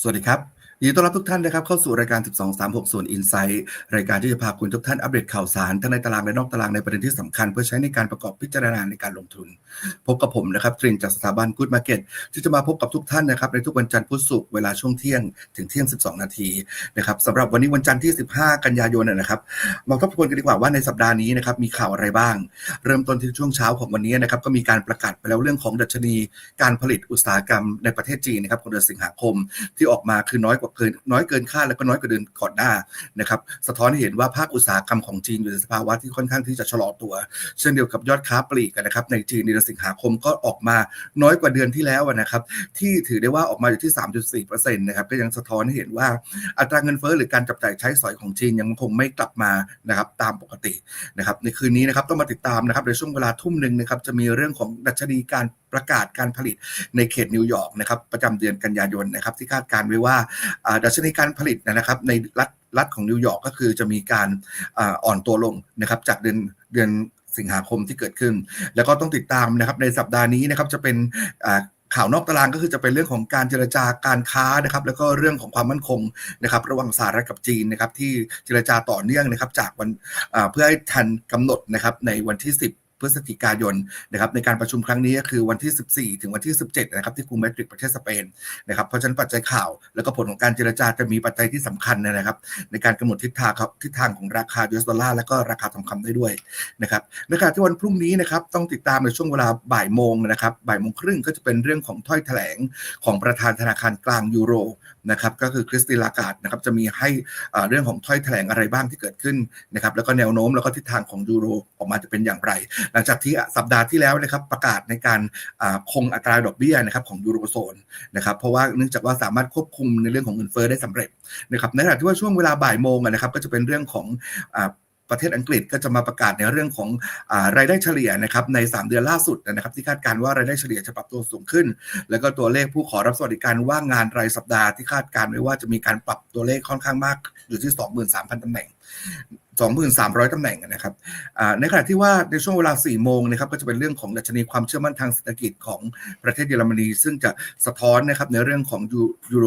สวัสดีครับ ยินดีต้อนรับทุกท่านนะครับเข้าสู่รายการ 1236 ส่วน Insight รายการที่จะพาคุณทุกท่านอัปเดตข่าวสารทั้งในตารางและนอกตารางในประเด็นที่สำคัญ เพื่อใช้ในการประกอบพิจารณาในการลงทุน พบกับผมนะครับตรินจากสถาบันกูดมาร์เก็ตที่จะมาพบกับทุกท่านนะครับในทุกวันจันทร์พุธศุกร์เวลาช่วงเที่ยงถึงเที่ยง 12 นาทีนะครับสำหรับวันนี้วันจันทร์ที่ 15 กันยายนนะครับมาทบทวนกันดีกว่าว่าในสัปดาห์นี้นะครับมีข่าวอะไรบ้าง เริ่มต้นที่ช่วงเช้าของวันนี้นะครับก็มีการประกาศไปแล้วเรื่องของดัชนี การผลิตอุตสาหกรรมในประเทศจีนนะครับของเดือนสิงหาคมที่ออกมาคือน้อยกว่าเกินน้อยเกินคาดแล้วก็น้อยกว่าเดือนก่อนหน้านะครับสะท้อนให้เห็นว่าภาคอุตสาหกรรมของจีนอยู่ในสภาวะที่ค่อนข้างที่จะชะลอตัว เช่นเดียวกับยอดค้าปลีกนะครับในจีนในเดือนสิงหาคมก็ออกมาน้อยกว่าเดือนที่แล้วนะครับที่ถือได้ว่าออกมาอยู่ที่ 3.4%นะครับก็ยังสะท้อนให้เห็นว่าอัตราเงินเฟ้อหรือการจับจ่ายใช้สอยของจีนยังคงไม่กลับมานะครับตามปกตินะครับในคืนนี้นะครับต้องมาติดตามนะครับในช่วงเวลาทุ่มหนึ่งนะครับจะมีเรื่องของดัชนีการประกาศการผลิตในเขตนิวยอร์กนะครับประจำเดือนกันยายนนะครับที่คาดการไว้ว่าดัชนีการผลิตนะครับในรัฐรัฐของนิวยอร์กก็คือจะมีการอ่อนตัวลงนะครับจากเดือนเดือนสิงหาคมที่เกิดขึ้น แล้วก็ต้องติดตามนะครับในสัปดาห์นี้นะครับจะเป็นข่าวนอกตารางก็คือจะเป็นเรื่องของการเจรจาการค้านะครับแล้วก็เรื่องของความมั่นคงนะครับระหว่างสหรัฐกับจีนนะครับที่เจรจาต่อเนื่องนะครับจากวันเพื่อให้ทันกำหนดนะครับในวันที่ 10 พฤศจิกายนนะครับในการประชุมครั้งนี้ก็คือวันที่ 14 ถึงวันที่ 17 นะครับที่กรุงมาดริดประเทศสเปนนะครับเพราะฉะนั้นปัจจัยข่าวแล้วก็ผลของการเจรจาจะมีปัจจัยที่สำคัญนะครับ ในการกำหนดทิศทางครับทิศทางของราคาดอลลาร์และก็ราคาทองคำได้ด้วยนะครับในขณะที่วันพรุ่งนี้นะครับต้องติดตามในช่วงเวลาบ่ายโมงนะครับบ่ายโมงครึ่งก็จะเป็นเรื่องของถ้อยแถลงของประธานธนาคารกลางยูโร นะครับก็คือคริสติลากาดนะครับจะมีให้เรื่องของถ้อยแถลงอะไรบ้างที่เกิดขึ้นนะครับแล้วก็แนวโน้มแล้วก็ทิศทางของยูโรออกมาจะเป็นอย่างไร หลังจากที่สัปดาห์ที่แล้วนะครับประกาศในการคงอัตราดอกเบี้ยนะครับของยูโรโซนนะครับเพราะว่าเนื่องจากว่าสามารถควบคุมในเรื่องของเงินเฟ้อได้สำเร็จนะครับในขณะที่ว่าช่วงเวลาบ่ายโมงนะครับก็จะเป็นเรื่องของ ประเทศอังกฤษก็จะมาประกาศในเรื่องของอรายได้เฉลี่ยนะครับใน 3 เดือนล่าสุดนะครับ ที่คาดการว่ารายได้เฉลี่ยจะปรับตัวสูงขึ้น แล้วก็ตัวเลขผู้ขอรับสวัสดิการว่างงานรายสัปดาห์ที่คาดการไว้ว่าจะมีการปรับตัวเลขค่อนข้างมากอยู่ที่ 23,000ตำแหน่ง 2,300 ตำแหน่งนะครับในขณะที่ว่าในช่วงเวลา 4 โมงนะครับก็จะเป็นเรื่องของดัชนีความเชื่อมั่นทางเศรษฐกิจของประเทศเยอรมนี ซึ่งจะสะท้อนนะครับในเรื่องของยูโร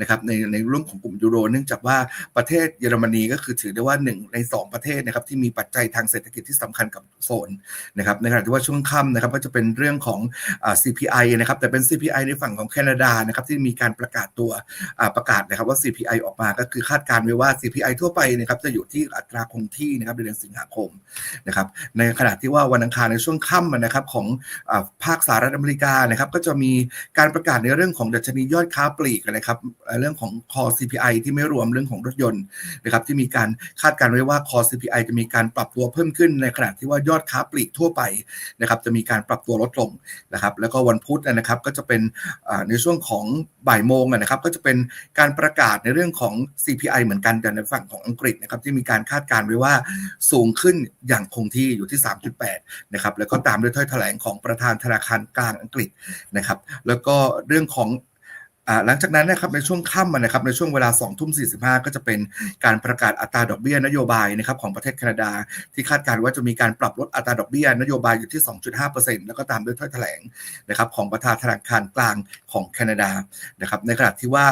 นะครับในในเรื่องของกลุ่มยูโร เนื่องจากว่าประเทศเยอรมนีก็คือถือได้ว่า 1 ใน 2 ประเทศนะครับที่มีปัจจัยทางเศรษฐกิจที่สำคัญกับโซนนะครับในขณะที่ว่าช่วงค่ำนะครับก็จะเป็นเรื่องของ CPI นะครับแต่เป็น CPI ในฝั่งของแคนาดานะครับที่มีการประกาศตัวประกาศนะครับว่า CPI ออกมาก็คือคาดการณ์ไว้ว่า CPI ทั่วไปนะครับจะอยู่ที่อัตราคงที่นะครับเดือนสิงหาคมนะครับในขณะที่ว่าวันอังคารในช่วงค่ำนะครับของภาคสหรัฐอเมริกานะครับก็จะมีการประกาศในเรื่องของดัชนียอดค้าปลีกนะครับเรื่องของ core CPI ที่ไม่รวมเรื่องของรถยนต์นะครับที่มีการคาดการไว้ว่า core CPI จะมีการปรับตัวเพิ่มขึ้นในขณะที่ว่ายอดค้าปลีกทั่วไปนะครับจะมีการปรับตัวลดลงนะครับแล้วก็วันพุธนะครับก็จะเป็นในช่วงของ บ่ายโมงนะครับก็จะเป็นการประกาศในเรื่องของ CPI เหมือนกันแต่ในฝั่งของอังกฤษนะครับที่มีการคาดการณ์ไว้ว่าสูงขึ้นอย่างคงที่อยู่ที่ 3.8นะครับแล้วก็ตามด้วยถ้อยแถลงของประธานธนาคารกลางอังกฤษนะครับแล้วก็เรื่องของ หลังจากนั้นนะครับในช่วงค่ำนะครับในช่วงเวลา2ทุ่ม45ก็จะเป็นการประกาศอัตราดอกเบี้ยนโยบายนะครับของประเทศแคนาดา ที่คาดการณ์ว่าจะมีการปรับลดอัตราดอกเบี้ยนโยบายอยู่ที่ 2.5%แล้วก็ตามด้วยถ้อยแถลงนะครับของประธานธนาคารกลางของแคนาดานะครับในขณะที่ว่า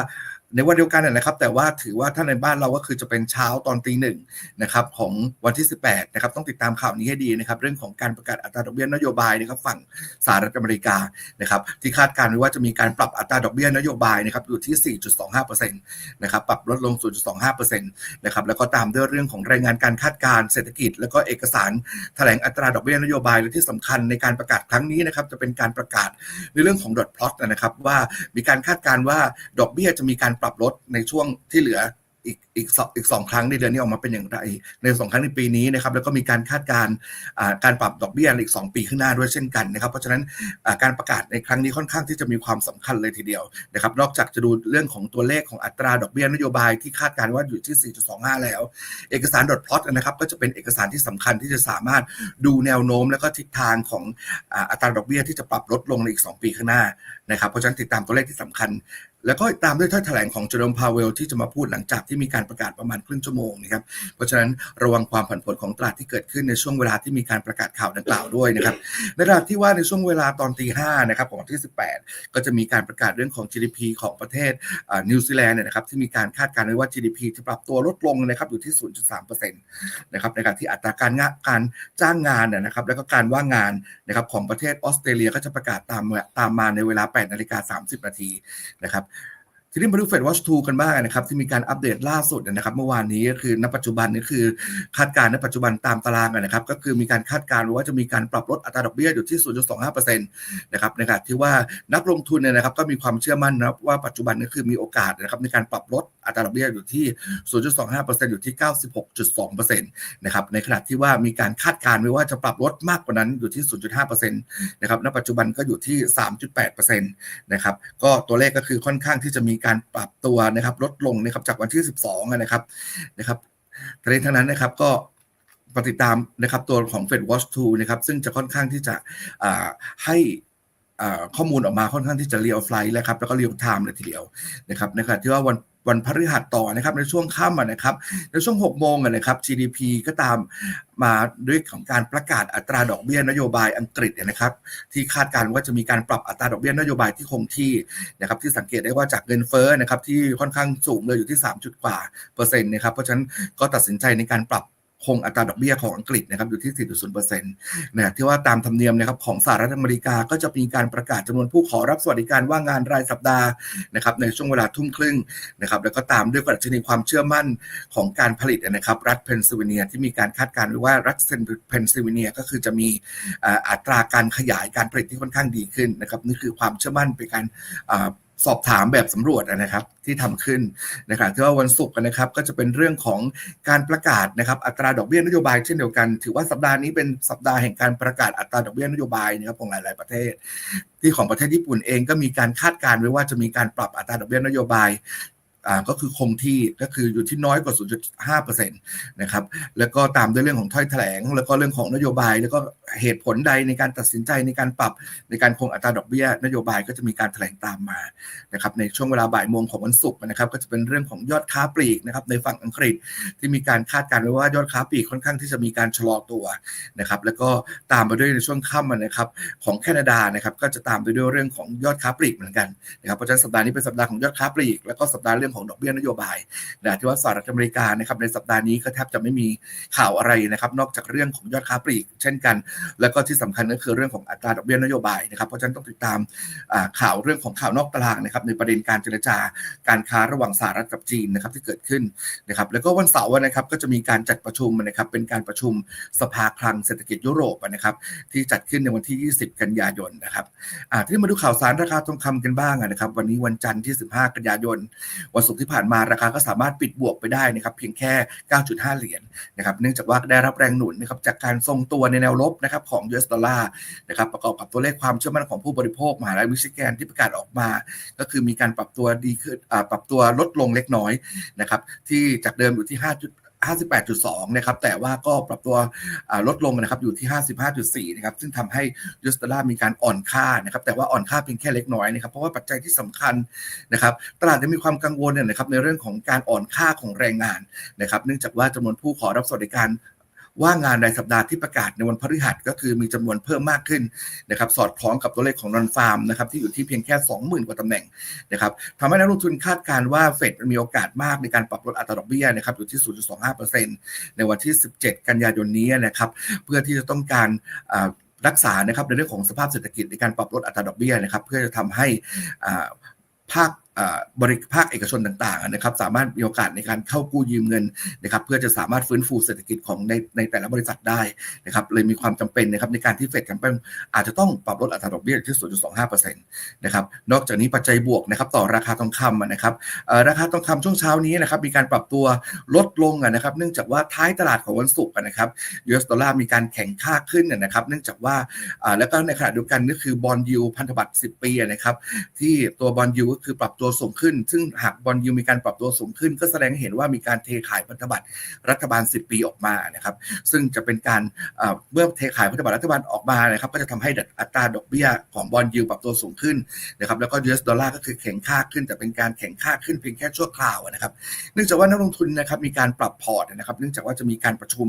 ในวันเดียวกันนะครับ แต่ว่าถือว่าถ้าในบ้านเราก็คือจะเป็นเช้าตอนตีหนึ่งนะครับของวันที่ 18นะครับต้องติดตามข่าวนี้ให้ดีนะครับเรื่องของการประกาศอัตราดอกเบี้ยนโยบายนะครับฝั่งสหรัฐอเมริกานะครับที่คาดการณ์ไว้ว่าจะมีการปรับอัตราดอกเบี้ยนโยบายนะครับอยู่ที่ 4.25%นะครับปรับลดลง 0.25%นะครับแล้วก็ตามด้วยเรื่องของรายงานการคาดการณ์เศรษฐกิจ แล้วก็เอกสารแถลงอัตราดอกเบี้ยนโยบายและที่สำคัญในการประกาศครั้งนี้นะครับจะเป็นการประกาศในเรื่องของดอทพลอตนะครับว่ามีการคาดการณ์ว่าดอกเบี้ยจะมีการปรับลดในช่วงที่เหลืออีกอีกสองอีกสองครั้งในเดือนนี้ออกมาเป็นอย่างไร ในสองครั้งในปีนี้นะครับแล้วก็มีการคาดการณ์การปรับดอกเบี้ยอีก 2 ปีข้างหน้าด้วยเช่นกันนะครับเพราะฉะนั้นการประกาศในครั้งนี้ค่อนข้างที่จะมีความสำคัญเลยทีเดียวนะครับนอกจากจะดูเรื่องของตัวเลขของอัตราดอกเบี้ยนโยบายที่คาดการณ์ว่าอยู่ที่ 4.25 แล้ว เอกสารดอทพลอตนะครับก็จะเป็นเอกสารที่สำคัญที่จะสามารถดูแนวโน้ม และก็ทิศทางของอัตราดอกเบี้ยที่จะปรับลดลงในอีก 2 ปีข้างหน้านะครับเพราะฉะนั้นติดตามตัวเลขที่สำคัญ แล้วก็ตามด้วยถ้อยแถลงของเจอร์มพาวเวลที่จะมาพูดหลังจากที่มีการประกาศประมาณครึ่งชั่วโมงนะครับเพราะฉะนั้นระวังความผันผวนของตลาดที่เกิดขึ้นในช่วงเวลาที่มีการประกาศข่าวดังกล่าวด้วยนะครับในขณะที่ว่าในช่วงเวลาตอนตีห้านะครับของวันที่ 18 ก็จะมีการประกาศเรื่องของ GDP ของประเทศนิวซีแลนด์เนี่ยนะครับที่มีการคาดการณ์ไว้ว่า GDP จะปรับตัวลดลงนะครับอยู่ที่ 0.3%นะครับในขณะที่อัตราการงานการจ้างงานเนยนะครับแล้วก็การว่างงานนะครับของประเทศออสเตรเลียก็จะประกาศตามมาตามมาในเวลา8นาฬิกา30นาทีนะครับ ทีนี้มาดูเฟดวอชทูกันบ้างนะครับที่มีการอัปเดตล่าสุดนะครับเมื่อวานนี้ก็คือณปัจจุบันนี่คือคาดการณ์ณปัจจุบันตามตารางนะครับก็คือมีการคาดการณ์ว่าจะมีการปรับลดอัตราดอกเบี้ยอยู่ที่ 0.25%นะครับในขณะที่ว่านักลงทุนเนี่ยนะครับก็มีความเชื่อมั่นนะครับว่าปัจจุบันนี่คือมีโอกาสนะครับในการปรับลดอัตราดอกเบี้ยอยู่ที่ 0.25%อยู่ที่ 96.2%นะครับในขณะที่ว่ามีการคาดการณ์ไว้ว่าจะปรับลดมากกว่านั้นอยู่ที่ 0.5%นะครับณปัจจุบันก็อยู่ที่ 3.8%นะครับก็ตัวเลขก็คือค่อนข้างที่จะมีการปรับตัวนะครับลดลงนะครับจากวันที่ 12นะครับนะครับแต่ในทั้งนั้นนะครับก็ปฏิดตามนะครับตัวของ Fed Watch 2นะครับซึ่งจะค่อนข้างที่จะให้ข้อมูลออกมาค่อนข้างที่จะเรียลไฟล์แล้วครับแล้วก็เรียลไทม์เลยทีเดียวนะครับในขณะที่ว่าวัน วันพฤหัสต่อนะครับในช่วงค่ำนะครับในช่วง 6 โมงนะครับ GDP ก็ตามมาด้วยของการประกาศอัตราดอกเบี้ยนโยบายอังกฤษเนี่ยนะครับ ที่คาดการณ์ว่าจะมีการปรับอัตราดอกเบี้ยนโยบายที่คงที่นะครับที่สังเกตได้ว่าจากเงินเฟ้อนะครับที่ค่อนข้างสูงเลยอยู่ที่ 3 จุดกว่าเปอร์เซ็นต์นะครับเพราะฉะนั้นก็ตัดสินใจในการปรับ คงอัตราดอกเบี้ยของอังกฤษนะครับอยู่ที่ 4.0%นะที่ว่าตามธรรมเนียมนะครับของสหรัฐอเมริกาก็จะมีการประกาศจำนวนผู้ขอรับสวัสดิการว่างงานรายสัปดาห์นะครับในช่วงเวลาทุ่มครึ่งนะครับแล้วก็ตามด้วยกระชนีความเชื่อมั่นของการผลิตนะครับรัฐเพนซิลเวเนียที่มีการคาดการณ์ไว้ว่ารัฐเพนซิลเวเนียก็คือจะมีอัตราการขยายการผลิตที่ค่อนข้างดีขึ้นนะครับนี่คือความเชื่อมั่นเป็นการ สอบถามแบบสำรวจนะครับที่ทำขึ้นนะครับที่ว่าวันศุกร์นะครับก็จะเป็นเรื่องของการประกาศนะครับอัตราดอกเบี้ยนโยบายเช่นเดียวกัน ถือว่าสัปดาห์นี้เป็นสัปดาห์แห่งการประกาศอัตราดอกเบี้ยนโยบายนะครับของหลาย ๆ ประเทศ ที่ของประเทศญี่ปุ่นเองก็มีการคาดการณ์ไว้ว่าจะมีการปรับอัตราดอกเบี้ยนโยบาย ก็คือคงที่ก็คืออยู่ที่น้อยกว่า 0.5%นะครับแล้วก็ตามด้วยเรื่องของถ้อยแถลง แล้วก็เรื่องของนโยบาย แล้วก็เหตุผลใดในการตัดสินใจในการปรับในการคงอัตราดอกเบี้ย นโยบายก็จะมีการแถลงตามมานะครับในช่วงเวลาบ่ายโมงของวันศุกร์นะครับก็จะเป็นเรื่องของยอดค้าปลีกนะครับในฝั่งอังกฤษที่มีการคาดการณ์ไว้ว่ายอดค้าปลีกค่อนข้างที่จะมีการชะลอตัวนะครับแล้วก็ตามมาด้วยในช่วงค่ำนะครับของแคนาดานะครับก็จะตามไปด้วยเรื่องของยอดค้าปลีกเหมือนกันนะครับเพราะฉะนั้นสัปดาห์นี้เป็นสัปดาห์ของยอดค้าปลีกแล้วก็สัปดาห์เรื่องของดอกเบี้ยนโยบายนะที่ว่าสหรัฐอเมริกานะครับในสัปดาห์นี้ก็แทบจะไม่มีข่าวอะไรนะครับ นอกจากเรื่องของยอดค้าปลีกเช่นกัน แล้วก็ที่สำคัญก็คือเรื่องของอัตราดอกเบี้ยนโยบายนะครับ เพราะฉะนั้นต้องติดตามข่าวเรื่องของข่าวนอกตลาดนะครับในประเด็นการเจรจาการค้าระหว่างสหรัฐกับจีนนะครับที่เกิดขึ้นนะครับ แล้วก็วันเสาร์นะครับก็จะมีการจัดประชุมนะครับเป็นการประชุมสภาคลังเศรษฐกิจยุโรปนะครับที่จัดขึ้นในวันที่ 20 กันยายนนะครับที่มาดูข่าวสารราคาทองคำกันบ้างนะครับ วันนี้วันจันทร์ที่ 15 กันยายนวันศุกร์ที่ผ่านมาราคาก็สามารถปิดบวกไปได้นะครับเพียงแค่ 9.5 เหรียญนะครับเนื่องจากว่าได้รับแรงหนุนนะครับจากการทรงตัวในแนวลบนะครับของ US ดอลลาร์นะครับประกอบกับตัวเลขความเชื่อมั่นของผู้บริโภคมหาลัยมิชิแกนที่ประกาศออกมา ก็คือมีการปรับตัวดีขึ้นปรับตัวลดลงเล็กน้อยนะครับที่จากเดิมอยู่ที่ 5 58.2 นะครับ แต่ว่าก็ปรับตัวลดลงนะครับ อยู่ที่ 55.4 นะครับ ซึ่งทำให้ยูสดอลลาร์มีการอ่อนค่านะครับ แต่ว่าอ่อนค่าเพียงแค่เล็กน้อยนะครับ เพราะว่าปัจจัยที่สำคัญนะครับ ตลาดจะมีความกังวลเนี่ยนะครับในเรื่องของการอ่อนค่าของแรงงานนะครับ เนื่องจากว่าจำนวนผู้ขอรับสวัสดิการ ว่างงานในสัปดาห์ที่ประกาศในวันพฤหัสก็คือมีจำนวนเพิ่มมากขึ้นนะครับสอดคล้องกับตัวเลขของนอนฟาร์มนะครับที่อยู่ที่เพียงแค่ 20,000 กว่าตำแหน่งนะครับทำให้นักลงทุนคาดการว่าเฟดมีโอกาสมากในการปรับลดอัตราดอกเบี้ยนะครับอยู่ที่ 0.25%ในวันที่ 17 กันยายนนี้นะครับเพื่อที่จะต้องการรักษานะครับในเรื่องของสภาพเศรษฐกิจในการปรับลดอัตราดอกเบี้ยนะครับเพื่อจะทำให้ภาค บริภาคเอกชนต่างๆนะครับสามารถมีโอกาสในการเข้ากู้ยืมเงินนะครับเพื่อจะสามารถฟื้นฟูเศรษฐกิจของในในแต่ละบริษัทได้นะครับเลยมีความจำเป็นนะครับในการที่เฟดกันเป็นอาจจะต้องปรับลดอัตราดอกเบี้ยที่ 0.25%นะครับนอกจากนี้ปัจจัยบวกนะครับต่อราคาทองคำนะครับราคาทองคำช่วงเช้านี้นะครับมีการปรับตัวลดลงนะครับเนื่องจากว่าท้ายตลาดของวันศุกร์นะครับยูเอสดอลลาร์มีการแข่งค่าขึ้นนะครับเนื่องจากว่าแล้วก็ในขณะเดียวกันก็คือบอลยูพันธบัตร10 ปีนะครับที่ตัวบอลยูก็คือปรับตัวตัวสูงขึ้น ซึ่งหากบอลยูมีการปรับตัวสูงขึ้น ก็แสดงให้เห็นว่ามีการเทขายพันธบัตรรัฐบาล 10 ปีออกมานะครับซึ่งจะเป็นการเมื่อเทขายพันธบัตรรัฐบาลออกมานะครับก็จะทำให้อัตราดอกเบี้ยของบอลยูปรับตัวสูงขึ้นนะครับแล้วก็ US ดอลลาร์ก็คือแข็งค่าขึ้นแต่เป็นการแข็งค่าขึ้นเพียงแค่ชั่วคราวนะครับเนื่องจากว่านักลงทุนนะครับมีการปรับพอร์ตนะครับ เนื่องจากว่าจะมีการประชุม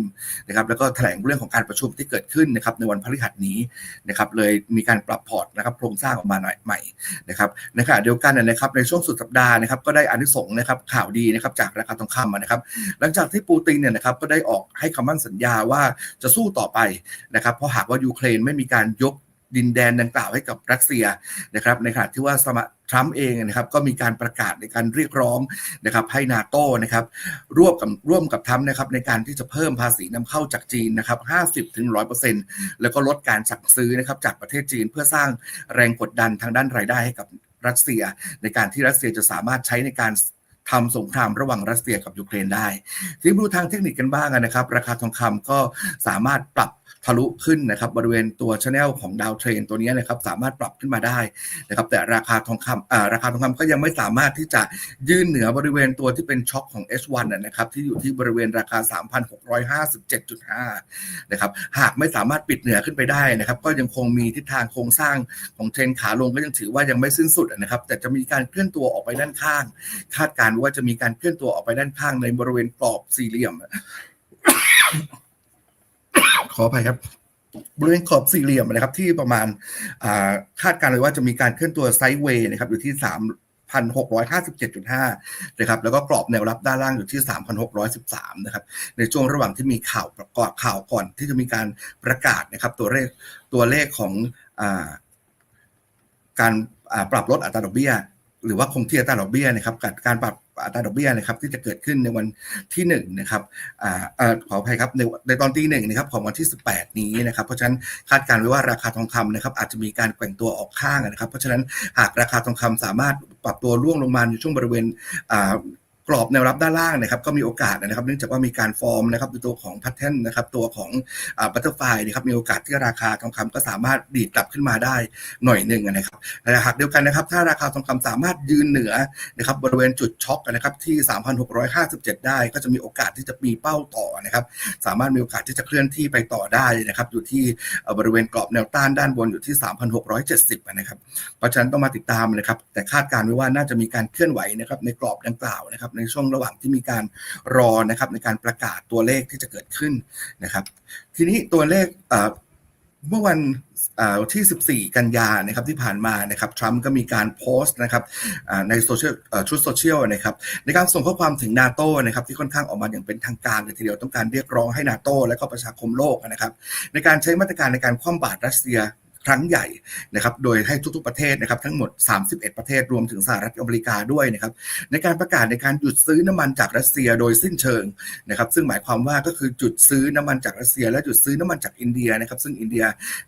นะครับแล้วก็แถลงเรื่องของการประชุมที่เกิดขึ้นนะครับในวันพฤหัสนี้นะครับเลยมีการปรับพอร์ตนะครับโครงสร้างออกมาหน่อยใหม่นะครับในขณะเดียวกันนะครับในช่วงสุดสัปดาห์นะครับก็ได้อานิสงส์นะครับข่าวดีนะครับจากราคาทองคำนะครับหลังจากที่ปูตินเนี่ยนะครับก็ได้ออกให้คำมั่นสัญญาว่าจะสู้ต่อไปนะครับเพราะหากว่ายูเครนไม่มีการยกดินแดนดังกล่าวให้กับรัสเซียนะครับในขณะที่ว่าสมทรัมป์เองนะครับก็มีการประกาศในการเรียกร้องนะครับให้นาโต้นะครับร่วมกับร่วมกับทรัมป์นะครับในการที่จะเพิ่มภาษีนำเข้าจากจีนนะครับ50ถึง100%แล้วก็ลดการสั่งซื้อนะครับจากประเทศจีนเพื่อสร้างแรงกดดันทางด้านรายได้ให้กับ รัสเซีย ในการที่รัสเซียจะสามารถใช้ในการทำสงครามระหว่างรัสเซียกับยูเครนได้ที่ดูทางเทคนิคกันบ้างนะครับ ราคาทองคำก็สามารถปรับ ทะลุขึ้นนะครับบริเวณตัวชแนลของดาวเทรนตัวนี้นะครับสามารถปรับขึ้นมาได้นะครับแต่ราคาทองคำอ่าราคาทองคำก็ยังไม่สามารถที่จะยืนเหนือบริเวณตัวที่เป็นช็อคของ H1 นะครับที่อยู่ที่บริเวณราคา 3,657.5นะครับหากไม่สามารถปิดเหนือขึ้นไปได้นะครับก็ยังคงมีทิศทางโครงสร้างของเทรนขาลงก็ยังถือว่ายังไม่สิ้นสุดนะครับแต่จะมีการเคลื่อนตัวออกไปด้านข้าง คาดการณ์ว่าจะมีการเคลื่อนตัวออกไปด้านข้างในบริเวณกรอบสี่เหลี่ยม ขออภัยครับ บริเวณขอบสี่เหลี่ยมนะครับ ที่ประมาณคาดการณ์เลยว่าจะมีการเคลื่อนตัวไซด์เวย์นะครับอยู่ที่สามพันหกร้อยห้าสิบเจ็ดจุดห้านะครับ แล้วก็กรอบแนวรับด้านล่างอยู่ที่สามพันหกร้อยสิบสามนะครับ ในช่วงระหว่างที่มีข่าวประกอบข่าวก่อนที่จะมีการประกาศนะครับ ตัวเลขตัวเลขของอการปรับลดอัตราดอกเบี้ย หรือว่าคงที่อัตราดอกเบี้ยนะครับกับการปรับอัตราดอกเบี้ยนะครับที่จะเกิดขึ้นในวันที่1นนะครับอ่าขออภัยครับในในตอนที่หนึ่งนะครับของวันที่ 18 นี้นะครับเพราะฉะนั้นคาดการณ์ไว้ว่าราคาทองคำนะครับอาจจะมีการแกว่งตัวออกข้างนะครับ เพราะฉะนั้นหากราคาทองคำสามารถปรับตัวร่วงลงมาในช่วงบริเวณอ่า กรอบแนวรับด้านล่างนะครับก็มีโอกาสนะครับ เนื่องจากว่ามีการฟอร์มนะครับตัวของพัทเทนนะครับตัวของบัตเตอร์ไฟนะครับมีโอกาสที่ราคาทองคำก็สามารถดีดกลับขึ้นมาได้หน่อยหนึ่งนะครับแต่หากเดียวกันนะครับ ถ้าราคาทองคำสามารถยืนเหนือนะครับบริเวณจุดช็อคนะครับที่ 3,657 ได้ก็จะมีโอกาสที่จะมีเป้าต่อนะครับสามารถมีโอกาสที่จะเคลื่อนที่ไปต่อได้นะครับอยู่ที่บริเวณกรอบแนวต้านด้านบนอยู่ที่ 3,670นะครับเพราะฉะนั้นต้องมาติดตามนะครับแต่คาดการณ์ไว้ว่าน่าจะมีการเคลื่อนไหวนะครับในกรอบดังกล่าวนะครับในช่วงระหว่างที่มีการรอนะครับในการประกาศตัวเลขที่จะเกิดขึ้นนะครับ ทีนี้ตัวเลขเมื่อวันที่ 14 กันยานะครับที่ผ่านมานะครับทรัมป์ก็มีการโพสต์นะครับในโซเชียลชุดโซเชียลนะครับในการส่งข้อความถึงนาโต้นะครับที่ค่อนข้างออกมาอย่างเป็นทางการเลยทีเดียวต้องการเรียกร้องให้นาโต้และก็ประชาคมโลกนะครับในการใช้มาตรการในการคว่ำบาตรรัสเซีย ครั้งใหญ่นะครับโดยให้ทุกๆประเทศนะครับทั้งหมด 31 ประเทศรวมถึงสหรัฐอเมริกาด้วยนะครับในการประกาศในการหยุดซื้อน้ำมันจากรัสเซียโดยสิ้นเชิงนะครับซึ่งหมายความว่าก็คือจุดซื้อน้ำมันจากรัสเซีย และจุดซื้อน้ำมันจากอินเดียนะครับซึ่งอินเดีย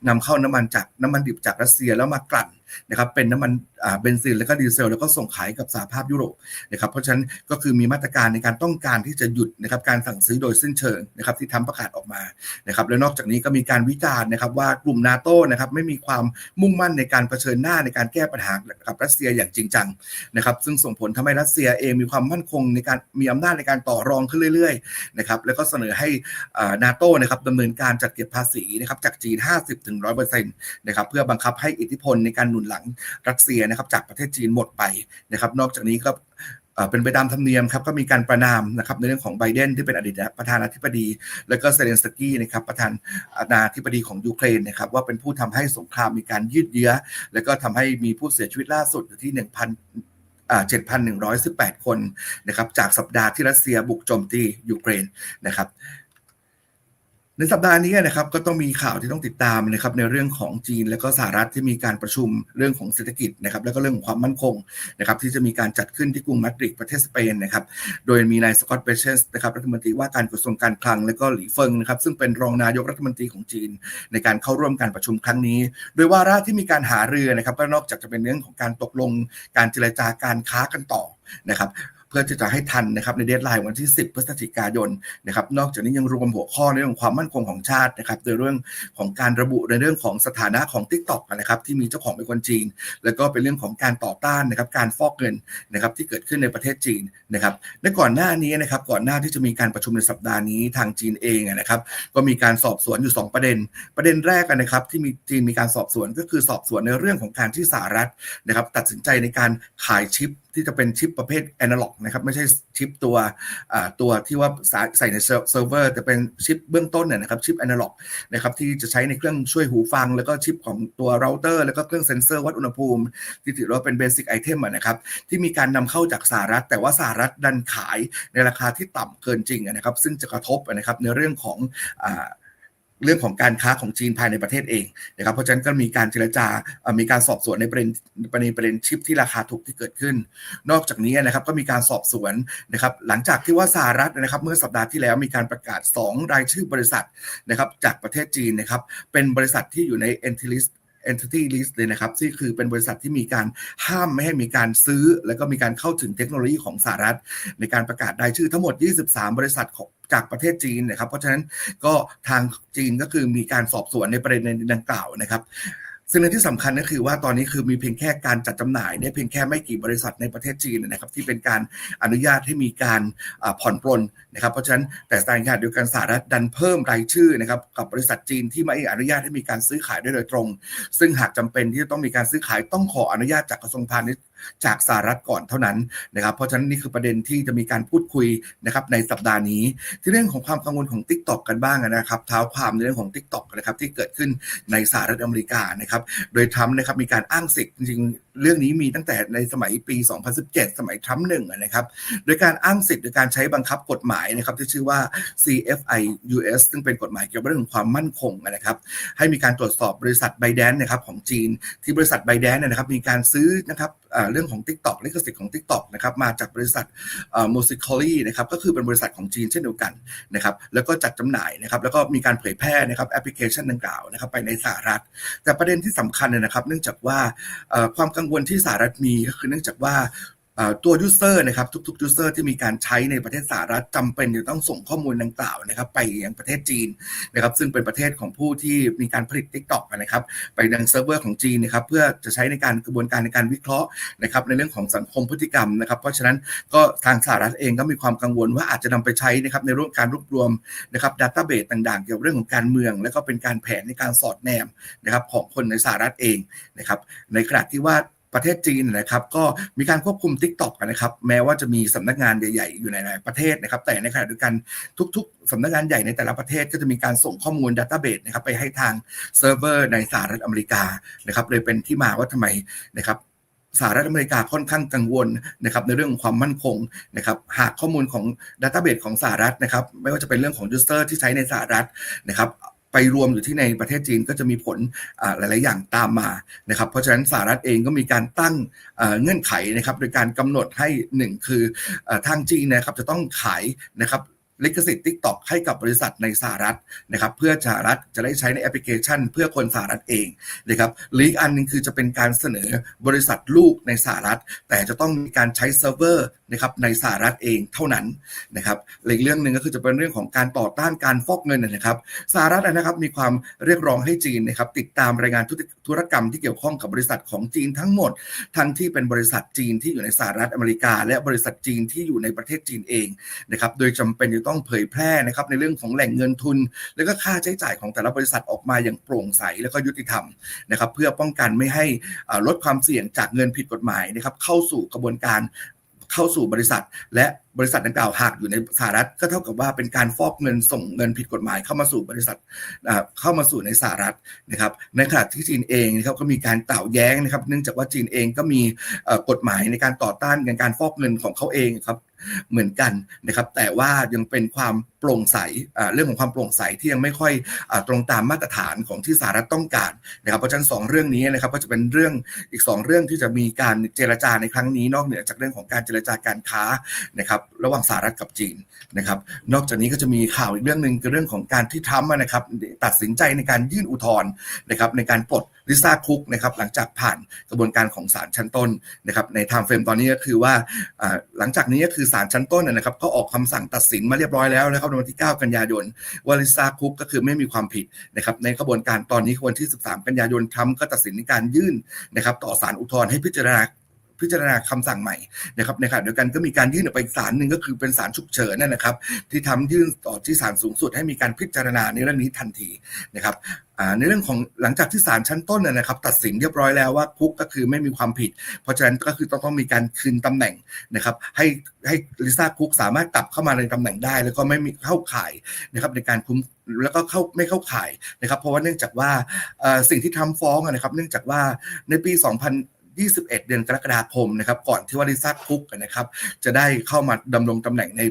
นำเข้าน้ำมันจากน้ำมันดิบจากรัสเซียแล้วมากลั่นนะครับเป็นน้ำมันเบนซินแล้วก็ดีเซล แล้วก็ส่งขายกับสหภาพยุโรปนะครับเพราะฉะนั้นก็คือมีมาตรการในการต้องการที่จะหยุดนะครับการสั่งซื้อโดยสิ้นเชิงนะครับที่ทำประกาศออกมานะครับแล้วนอกจากนี้ก็มีการวิจารณ์นะครับว่ากลุ่มนาโต้นะครับไม่มีความมุ่งมั่นในการเผชิญหน้าในการแก้ปัญหากับรัสเซียอย่างจริงจังนะครับซึ่งส่งผลทำให้รัสเซียเองมีความมั่นคงในการมีอำนาจในการต่อรองขึ้นเรื่อยๆนะครับแล้วก็เสนอให้นาโต้นะครับดำเนินการจัดเก็บภาษีนะครับจากจีน 50-100%นะครับเพื่อบังคับให้อิทธิพลในการนุนหลังรัสเซียนะครับจากประเทศจีนหมดไปนะครับ นอกจากนี้ก็เป็นไปตามธรรมเนียมครับก็มีการประนามนะครับในเรื่องของไบเดนที่เป็นอดีตประธานาธิบดี แล้วก็เซเลนสกี้นะครับประธานาธิบดีของยูเครนนะครับว่าเป็นผู้ทำให้สงครามมีการยืดเยื้อ แล้วก็ทำให้มีผู้เสียชีวิตล่าสุดอยู่ที่ 1,000 7,118 คนนะครับจากสัปดาห์ที่รัสเซียบุกโจมตียูเครนนะครับ ในสัปดาห์นี้นะครับก็ต้องมีข่าวที่ต้องติดตามนะครับในเรื่องของจีนและก็สหรัฐที่มีการประชุมเรื่องของเศรษฐกิจนะครับแล้วก็เรื่องของความมั่นคงนะครับที่จะมีการจัดขึ้นที่กรุงมาดริดประเทศสเปนนะครับโดยมีนายสกอตเบเชสนะครับรัฐมนตรีว่าการกระทรวงการคลังและก็หลี่เฟิงนะครับซึ่งเป็นรองนายกรัฐมนตรีของจีน ในการเข้าร่วมการประชุมครั้งนี้ โดยวาระที่มีการหาเรือนะครับก็นอกจากจะเป็นเรื่องของการตกลง การเจรจาการค้ากันต่อนะครับ เพื่อที่จะให้ทันนะครับในเดทไลน์วันที่ 10 พฤศจิกายนนะครับนอกจากนี้ยังรวมหัวข้อในเรื่องความมั่นคงของชาตินะครับในเรื่องของการระบุในเรื่องของสถานะของ TikTok นะครับที่มีเจ้าของเป็นคนจีน แล้วก็เป็นเรื่องของการต่อต้านนะครับการฟอกเงินนะครับที่เกิดขึ้นในประเทศจีนนะครับในก่อนหน้านี้นะครับก่อนหน้าที่จะมีการประชุมในสัปดาห์นี้ทางจีนเองนะครับก็มีการสอบสวนอยู่ 2 ประเด็น ประเด็นแรกนะครับที่มีจีนมีการสอบสวนก็คือสอบสวนในเรื่องของการที่สหรัฐนะครับตัดสินใจในการขายชิปที่จะเป็นชิปประเภทแอนะล็อกนะครับไม่ใช่ชิปตัวตัวที่ว่าใส่ในเซิร์ฟเวอร์แต่เป็นชิปเบื้องต้นเนี่ยนะครับชิปแอนะล็อกนะครับที่จะใช้ในเครื่องช่วยหูฟัง แล้วก็ชิปของตัวเราเตอร์ แล้วก็เครื่องเซ็นเซอร์วัดอุณหภูมิ ที่ถือว่าเป็นเบสิกไอเทมนะครับที่มีการนำเข้าจากสหรัฐ แต่ว่าสหรัฐดันขายในราคาที่ต่ำเกินจริงนะครับซึ่งจะกระทบนะครับในเรื่องของ เรื่องของการค้าของจีนภายในประเทศเองนะครับเพราะฉะนั้นก็มีการเจรจา มีการสอบสวนในประเด็นประเด็นประเด็นชิปที่ราคาถูกที่เกิดขึ้น นอกจากนี้นะครับก็มีการสอบสวนนะครับหลังจากที่ว่าสหรัฐนะครับเมื่อสัปดาห์ที่แล้วมีการประกาศ 2 รายชื่อบริษัทนะครับจากประเทศจีนนะครับเป็นบริษัทที่อยู่ใน Entilist entity list เลยนะครับที่คือเป็นบริษัทที่มีการห้ามไม่ให้มีการซื้อ แล้วก็มีการเข้าถึงเทคโนโลยีของสหรัฐ ในการประกาศรายชื่อทั้งหมด 23 บริษัทของ จากประเทศจีนนะครับ เพราะฉะนั้นก็ทางจีนก็คือมีการสอบสวนในประเด็นดังกล่าวนะครับซึ่งในที่สำคัญก็คือว่าตอนนี้คือมีเพียงแค่การจัดจำหน่ายเนี่ยเพียงแค่ไม่กี่บริษัทในประเทศจีนนะครับ ที่เป็นการอนุญาตให้มีการผ่อนปลนนะครับ เพราะฉะนั้นแต่สายงานเดียวกันสหรัฐดันเพิ่มรายชื่อนะครับกับบริษัทจีนที่ไม่อนุญาตให้มีการซื้อขายได้โดยตรง ซึ่งหากจำเป็นที่จะต้องมีการซื้อขายต้องขออนุญาตจากกระทรวงพาณิชย์จากสหรัฐก่อนเท่านั้นนะครับ เพราะฉะนั้นนี่คือประเด็นที่จะมีการพูดคุยนะครับในสัปดาห์นี้ ที่เรื่องของความกังวลของ t ิ k t o k กันบ้างนะครับเท้าความในเรื่องของ t ิ k t o k นะครับที่เกิดขึ้นในสหรัฐอเมริกานะครับ โดยทรัมป์นะครับมีการอ้างสิทธิ์จริงเรื่องนี้มีตั้งแต่ในสมัยปี 2017 สมัยทรัมป์หนึ่งนะครับ โดยการอ้างสิทธิ์โดยการใช้บังคับกฎหมายนะครับที่ชื่อว่า CFI US ซึ่งเป็นกฎหมายเกี่ยวกับเรื่องความมั่นคงนะครับให้มีการตรวจสอบบริษัทไบแดนนะครับของจีน ที่บริษัทไบแดนนะครับมีการซื้อนะครับเรื่องของ TikTok ลิขสิทธิ์ของ TikTok นะครับมาจากบริษัทมูสิคอลี่นะครับก็คือเป็นบริษัทของจีนเช่นเดียวกันนะครับแล้วก็จัดจำหน่ายนะครับแล้วก็มีการเผยแพร่นะครับแอปพลิเคชันดังกล่าวนะครับไปในสหรัฐ แต่ประเด็นที่สำคัญเนี่ยนะครับ เนื่องจากว่าความกังวลที่สหรัฐมีก็คือเนื่องจากว่า ตัวยูเซอร์นะครับทุกๆยูเซอร์ที่มีการใช้ในประเทศสหรัฐจำเป็นจะต้องส่งข้อมูลดังกล่าวนะครับ ไปยังประเทศจีนนะครับ ซึ่งเป็นประเทศของผู้ที่มีการผลิต t ิ k t o k นะครับ ไปยังเซิร์ฟเวอร์ของจีนนะครับ เพื่อจะใช้ในการกระบวนการในการวิเคราะห์นะครับ ในเรื่องของสังคมพฤติกรรมนะครับ เพราะฉะนั้นก็ทางสหรัฐเองก็มีความกังวลว่าอาจจะนำไปใช้นะครับในเรื่องการรวบรวมนะครับดัตต้าเบสต่างๆ เกี่ยวกับเรื่องของการเมือง และก็เป็นการแผนในการสอดแนมนะครับของคนในสหรัฐเองนะครับ ในขณะที่ว่า ประเทศจีนนะครับ ก็มีการควบคุม Tik t o อกนะครับ แม้ว่าจะมีสำนักงานใหญ่ๆ อยู่ในหลายประเทศนะครับ แต่ในขณะเดียวกันทุกๆสำนักงานใหญ่ในแต่ละประเทศก็จะมีการส่งข้อมูลดัตต้าเบสนะครับไปให้ทางเซิร์ฟเวอร์ในสหรัฐอเมริกานะครับเลยเป็นที่มาว่าทำไมนะครับสหรัฐอเมริกาค่อนข้างกังวลนะครับในเรื่องของความมั่นคงนะครับหากข้อมูลของดัตต้าเบสของสหรัฐนะครับไม่ว่าจะเป็นเรื่องของยูสเซอร์ที่ใช้ในสหรัฐนะครับ ไปรวมอยู่ที่ในประเทศจีนก็จะมีผลหลาย ๆ อย่างตามมานะครับเพราะฉะนั้นสหรัฐเองก็มีการตั้งเงื่อนไขนะครับโดยการกำหนดให้หนึ่งคือทางจีนนะครับจะต้องขายนะครับลิขสิทธิ์ TikTok ให้กับบริษัทในสหรัฐนะครับเพื่อสหรัฐจะได้ใช้ในแอปพลิเคชัน เพื่อคนสหรัฐเองนะครับหรืออีกอันนึงคือจะเป็นการเสนอบริษัทลูกในสหรัฐ แต่จะต้องมีการใช้เซิร์ฟเวอร์นะครับในสหรัฐเองเท่านั้นนะครับอีกเรื่องหนึ่งก็คือจะเป็นเรื่องของการต่อต้านการฟอกเงินนะครับสหรัฐนะครับมีความเรียกร้องให้จีนนะครับติดตามรายงานธุรกรรมที่เกี่ยวข้องกับบริษัทของจีนทั้งหมด ทั้งที่เป็นบริษัทจีนที่อยู่ในสหรัฐอเมริกา และบริษัทจีนที่อยู่ในประเทศจีนเองนะครับโดยจำเป็นจะต้องเผยแพร่นะครับในเรื่องของแหล่งเงินทุน แล้วก็ค่าใช้จ่ายของแต่ละบริษัทออกมาอย่างโปร่งใสแล้วก็ยุติธรรมนะครับเพื่อป้องกันไม่ให้ลดความเสี่ยงจากเงินผิดกฎหมายนะครับเข้าสู่กระบวนการ เข้าสู่บริษัท และบริษัทดังกล่าวหากอยู่ในสหรัฐ ก็เท่ากับว่าเป็นการฟอกเงินส่งเงินผิดกฎหมายเข้ามาสู่บริษัทเข้ามาสู่ในสหรัฐนะครับ ในขณะที่จีนเองนะครับก็มีการกล่าวแย้งนะครับ เนื่องจากว่าจีนเองก็มีกฎหมายในการต่อต้านการฟอกเงินของเขาเองครับ เหมือนกันนะครับแต่ว่ายังเป็นความโปร่งใสเรื่องของความโปร่งใสที่ยังไม่ค่อยตรงตามมาตรฐานของที่สหรัฐต้องการนะครับเพราะฉะนั้นสองเรื่องนี้นะครับก็จะเป็นเรื่องอีก 2 เรื่องที่จะมีการเจรจาในครั้งนี้นอกเหนือจากเรื่องของการเจรจาการค้านะครับระหว่างสหรัฐกับจีนนะครับนอกจากนี้ก็จะมีข่าวอีกเรื่องหนึ่งคือเรื่องของการที่ทรัมป์นะครับตัดสินใจในการยื่นอุทธรณ์นะครับในการปลดลิซ่าคุกนะครับหลังจากผ่านกระบวนการของศาลชั้นต้นนะครับในไทม์เฟรมตอนนี้ก็คือว่าหลังจากนี้ก็คือาลชั้นต้นนะครับก็ออกคำสั่งตัดสินมาเรียบร้อยแล้วนะครับในวันที่ 9 กันยายนวาริซาคุกก็คือไม่มีความผิดนะครับในกระบวนการตอนนี้วันที่ 13 กันยายนทรัมป์ก็ตัดสินในการยื่นนะครับต่อศาลอุทธรณ์ให้พิจารณา พิจารณาคำสั่งใหม่นะครับในขณะเดียวกันก็มีการยื่นออกไปอีกศาลหนึ่งก็คือเป็นศาลฉุกเฉินนั่นะครับ ที่ทำยื่นต่อที่ศาลสูงสุดให้มีการพิจารณาในเรื่องนี้ทันทีนะครับในเรื่องของหลังจากที่ศาลชั้นต้นนะนะครับ ตัดสินเรียบร้อยแล้วว่าคุกก็คือไม่มีความผิด เพราะฉะนั้นก็คือต้องต้องมีการคืนตำแหน่งนะครับ ให้ให้ลิซ่าคุกสามารถกลับเข้ามาในตำแหน่งได้ แล้วก็ไม่มีเข้าข่ายนะครับในการคุ้มแล้วก็เข้าไม่เข้าข่ายนะครับ เพราะว่าเนื่องจากว่าสิ่งที่ทำฟ้องนะครับ เนื่องจากว่าในปี 21 เดือนกรกฎาคมนะครับก่อนที่ว่าลิซ่าคุกนะครับจะได้เข้ามาดำรงตำแหน่งใน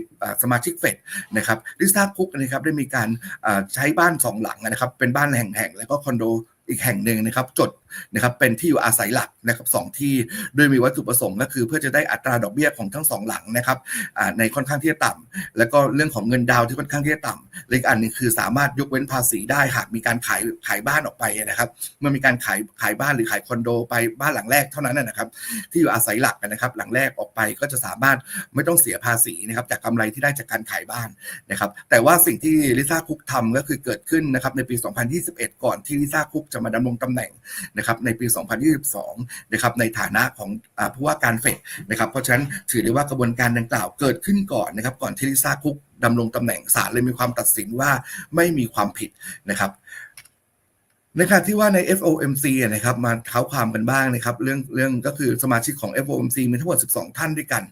สมาชิกเฟดนะครับลิซ่าคุกนะครับได้มีการใช้บ้านสองหลังนะครับเป็นบ้านแห่งๆแล้วก็คอนโดอีกแห่งหนึ่งนะครับจด นะครับเป็นที่อยู่อาศัยหลักนะครับสองที่โดยมีวัตถุประสงค์ก็คือ เพื่อจะได้อัตราดอกเบี้ยของทั้งสองหลังนะครับในค่อนข้างที่จะต่ำแล้วก็เรื่องของเงินดาวที่ค่อนข้างที่จะต่ำและอีกอันนึงคือสามารถยกเว้นภาษีได้หากมีการขายขายบ้านออกไปนะครับ เมื่อมีการขายขายบ้านหรือขายคอนโดไปบ้านหลังแรกเท่านั้นนะครับ ที่อยู่อาศัยหลักนะครับ หลังแรกออกไปก็จะสามารถไม่ต้องเสียภาษีนะครับจากกำไรที่ได้จากการขายบ้านนะครับ แต่ว่าสิ่งที่ลิซ่าคุกทำก็คือเกิดขึ้นนะครับในปี 2021 ก่อนที่ลิซ่าคุกจะมาดำรงตำแหน่งนะครับในปี 2022 นะครับในฐานะของอผู้ว่าการเฟดนะครับเพราะฉะนั้นถือได้ว่ากระบวนการดังกล่าวเกิดขึ้นก่อนนะครับก่อนที่ลิซ่าคุกดำรงตำแหน่งศาลเลยมีความตัดสินว่าไม่มีความผิดนะครับในขณะที่ว่าใน FOMC นะครับมาเท้าความกันบ้างนะครับเรื่องเรื่องก็คือสมาชิกของ FOMC มีทั้งหมด 12 ท่านด้วยกัน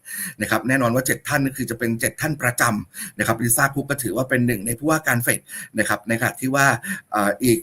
นะครับแน่นอนว่า 7 ท่านก็คือจะเป็น 7 ท่านประจำนะครับลิซ่าคุกก็ถือว่าเป็นหนึ่งในผู้ว่าการเฟดนะครับในขณะที่ว่าอีก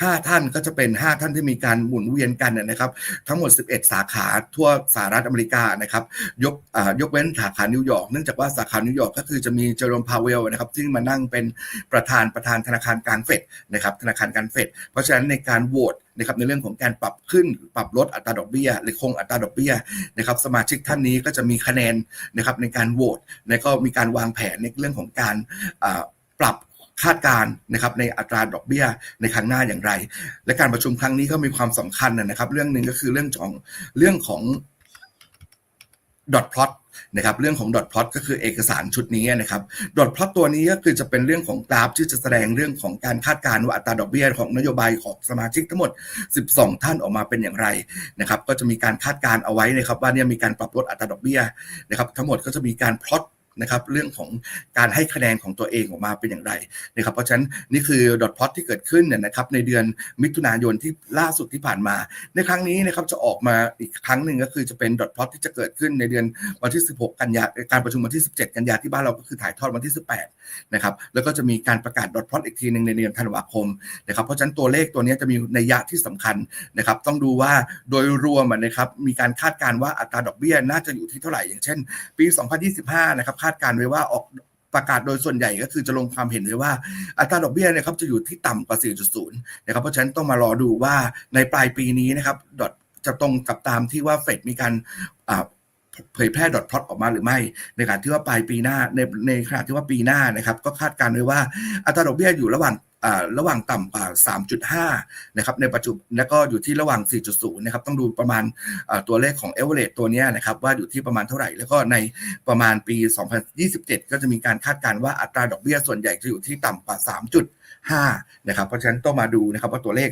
5 ท่านก็จะเป็น 5 ท่านที่มีการหมุนเวียนกันนะครับ ทั้งหมด 11 สาขาทั่วสหรัฐอเมริกานะครับยกอ่ายกเว้นสาขานิวยอร์กเนื่องจากว่าสาขานิวยอร์กก็คือจะมีเจอร์มพาวเวลนะครับซึ่งมานั่งเป็นประธานประธานธนาคารกางเฟดนะครับธนาคารกางเฟดเพราะฉะนั้นในการโหวตนะครับในเรื่องของการปรับขึ้นปรับลดอัตราดอกเบี้ย หรือคงอัตราดอกเบี้ยนะครับสมาชิกท่านนี้ก็จะมีคะแนนนะครับในการโหวตและก็มีการวางแผนในเรื่องของการปรับ คาดการณ์นะครับในอัตราดอกเบี้ยในครั้งหน้าอย่างไร และการประชุมครั้งนี้ก็มีความสำคัญนะครับ เรื่องหนึ่งก็คือเรื่องของเรื่องของดอทพลอตนะครับเรื่องของดอทพลอตก็คือเอกสารชุดนี้นะครับดอทพลอตตัวนี้ก็คือจะเป็นเรื่องของกราฟที่จะแสดงเรื่องของการคาดการณ์ว่าอัตราดอกเบี้ยของนโยบายของสมาชิกทั้งหมด 12 ท่านออกมาเป็นอย่างไรนะครับก็จะมีการคาดการณ์เอาไว้นะครับว่าเนี่ยมีการปรับลดอัตราดอกเบี้ยนะครับทั้งหมดก็จะมีการพลอต นะครับเรื่องของการให้คะแนนของตัวเองออกมาเป็นอย่างไรนะครับเพราะฉะนั้นนี่คือดอทพลอตที่เกิดขึ้นเนี่ยนะครับในเดือนมิถุนายนที่ล่าสุดที่ผ่านมา ในครั้งนี้นะครับจะออกมาอีกครั้งหนึ่งก็คือจะเป็นดอทพลอตที่จะเกิดขึ้นในเดือนวันที่ 16 กันยาการประชุมวันที่ 17 กันยาที่บ้านเราก็คือถ่ายทอดวันที่ 18นะครับแล้วก็จะมีการประกาศดอทพลอตอีกทีหนึ่งในเดือนธันวาคมนะครับเพราะฉะนั้นตัวเลขตัวนี้จะมีนัยยะที่สำคัญนะครับต้องดูว่าโดยรวมนะครับมีการคาดการณ์ว่าอัตราดอกเบี้ยน่าจะอยู่ที่เท่าไหร่อย่างเช่น ปี 2025 นะครับคาดการณ์ไว้ว่าออกประกาศโดยส่วนใหญ่ก็คือจะลงความเห็นไว้ว่า อัตราดอกเบี้ยเนี่ยครับจะอยู่ที่ต่ำกว่า 4.0 นะครับเพราะฉะนั้นต้องมารอดูว่าในปลายปีนี้นะครับดอทจะตรงกับตามที่ว่าเฟดมีการเผยแพร่ดอทพลอตออกมาหรือไม่ ในขณะที่ว่าปลายปีหน้าในในขณะที่ว่าปีหน้านะครับ ก็คาดการณ์ไว้ว่าอัตราดอกเบี้ยอยู่ระหว่าง ระหว่างต่ำกว่า 3.5 นะครับ ในปัจจุบันแล้วก็อยู่ที่ระหว่าง 4.0 นะครับ ต้องดูประมาณอ่าตัวเลขของเอเวอเรสตัวนี้นะครับ ว่าอยู่ที่ประมาณเท่าไหร่ แล้วก็ในประมาณปี 2027 ก็จะมีการคาดการณ์ว่าอัตราดอกเบี้ยส่วนใหญ่จะอยู่ที่ต่ำกว่า 3 จุด 5นะครับเพราะฉะนั้นต้องมาดูนะครับว่าตัวเลข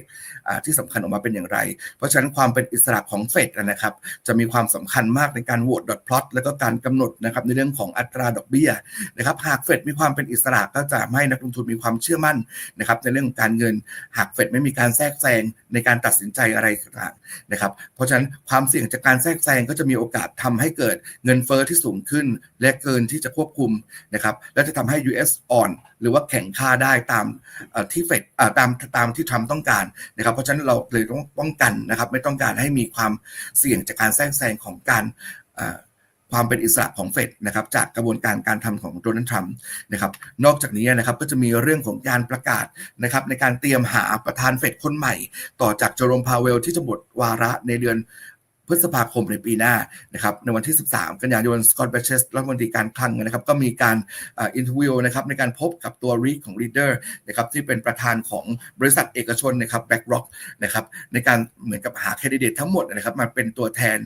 ที่สำคัญออกมาเป็นอย่างไร เพราะฉะนั้นความเป็นอิสระของเฟดนะครับจะมีความสำคัญมากในการโหวตดอทพลอตแล้วก็การกำหนดนะครับในเรื่องของอัตราดอกเบี้ยนะครับหากเฟดมีความเป็นอิสระก็จะให้นักลงทุนมีความเชื่อมั่นนะครับในเรื่องของการเงินหากเฟดไม่มีการแทรกแซงในการตัดสินใจอะไรต่างๆนะครับเพราะฉะนั้นความเสี่ยงจากการแทรกแซงก็จะมีโอกาสทำให้เกิดเงินเฟ้อที่สูงขึ้น และเกินที่จะควบคุมนะครับและจะทำให้ US อ่อน หรือว่าแข่งค่าได้ตามที่เฟดตามตามที่ทรัมป์ต้องการนะครับ เพราะฉะนั้นเราเลยต้องป้องกันนะครับ ไม่ต้องการให้มีความเสี่ยงจากการแทรกแซงของการความเป็นอิสระของเฟดนะครับจากกระบวนการการทำของโดนัลด์ทรัมป์นะครับนอกจากนี้นะครับก็จะมีเรื่องของการประกาศนะครับในการเตรียมหาประธานเฟดคนใหม่ ต่อจากโจโรมพาเวลที่จะหมดวาระในเดือน พฤษภาคมในปีหน้านะครับในวันที่ 13 กันยายนสกอตต์เบชเชสรัฐมนตรีการคลังนะครับก็มีการอินทวิวนะครับในการพบกับตัวรีของ Leader นะครับที่เป็นประธานของบริษัทเอกชนนะครับ BlackRock นะครับในการเหมือนกับหาแคนดิเดตทั้งหมดนะครับมาเป็นตัวแทน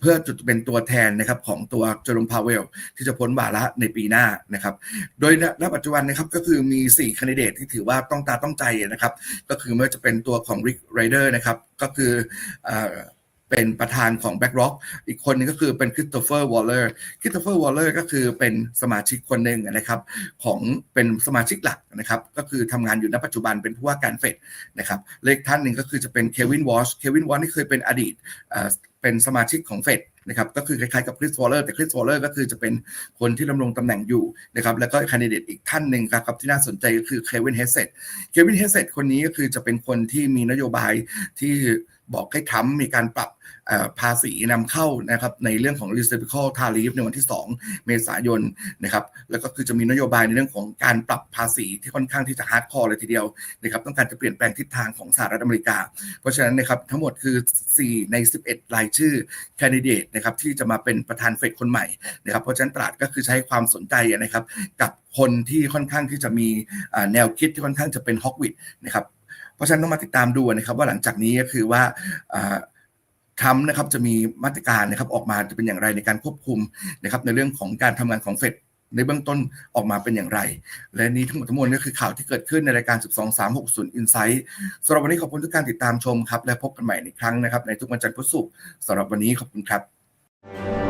เพื่อจุดเป็นตัวแทนนะครับของตัวเจอร์มพาวเวล ที่จะพ้นวาระในปีหน้านะครับ โดยณปัจจุบันนะครับก็คือมี4คนดิเดตที่ถือว่าต้องตาต้องใจนะครับ ก็คือไม่ว่าจะเป็นตัวของ Rick Ryder นะครับ ก็คืออ เป็นประธานของ BlackRock อีกคนนึงก็คือเป็นคริสโตเฟอร์วอลเลอร์คริสโตเฟอร์วอลเลอร์ก็คือเป็นสมาชิกคนหนึ่งนะครับของเป็นสมาชิกหลักนะครับก็คือทำงานอยู่ณปัจจุบันเป็นผู้ว่าการเฟดนะครับเลขท่านหนึ่งก็คือจะเป็นเควินวอชเควินวอชนี่เคยเป็นอดีตเป็นสมาชิกของเฟดนะครับก็คือคล้ายๆกับคริสวอลเลอร์แต่คริสวอลเลอร์ก็คือจะเป็นคนที่ดำรงตำแหน่งอยู่นะครับแล้วก็คนดิเดตอีกท่านหนึ่งครับที่น่าสนใจก็คือเควินเฮเซตเควินเฮเซตคนนี้ก็คือจะเป็นคนที่มีนโยบายที่ บอกให้ทรัมป์มีการปรับภาษีนำเข้านะครับในเรื่องของ reciprocal tariff ในวันที่ 2 เมษายนนะครับแล้วก็คือจะมีนโยบายในเรื่องของการปรับภาษีที่ค่อนข้างที่จะฮาร์ดคอร์เลยทีเดียวนะครับต้องการจะเปลี่ยนแปลงทิศทางของสหรัฐอเมริกา เพราะฉะนั้นนะครับทั้งหมดคือ 4 ใน 11 รายชื่อแคนดิเดตนะครับที่จะมาเป็นประธานเฟดคนใหม่นะครับเพราะฉะนั้นตลาดก็คือใช้ความสนใจนะครับกับคนที่ค่อนข้างที่จะมีแนวคิดที่ค่อนข้างจะเป็นฮอกวิดนะครับ เพราะฉะนั้นต้องมาติดตามดูนะครับว่าหลังจากนี้ก็คือว่าทรัมป์นะครับจะมีมาตรการนะครับออกมาจะเป็นอย่างไรในการควบคุมนะครับในเรื่องของการทำงานของเฟดในเบื้องต้นออกมาเป็นอย่างไร และนี้ทั้งหมดทั้งมวลก็คือข่าวที่เกิดขึ้นในรายการ 12360 Insight สำหรับวันนี้ขอบคุณทุกการติดตามชมครับ และพบกันใหม่ในครั้งนะครับ ในทุกวันจันทร์พุธศุกร์สำหรับวันนี้ขอบคุณครับ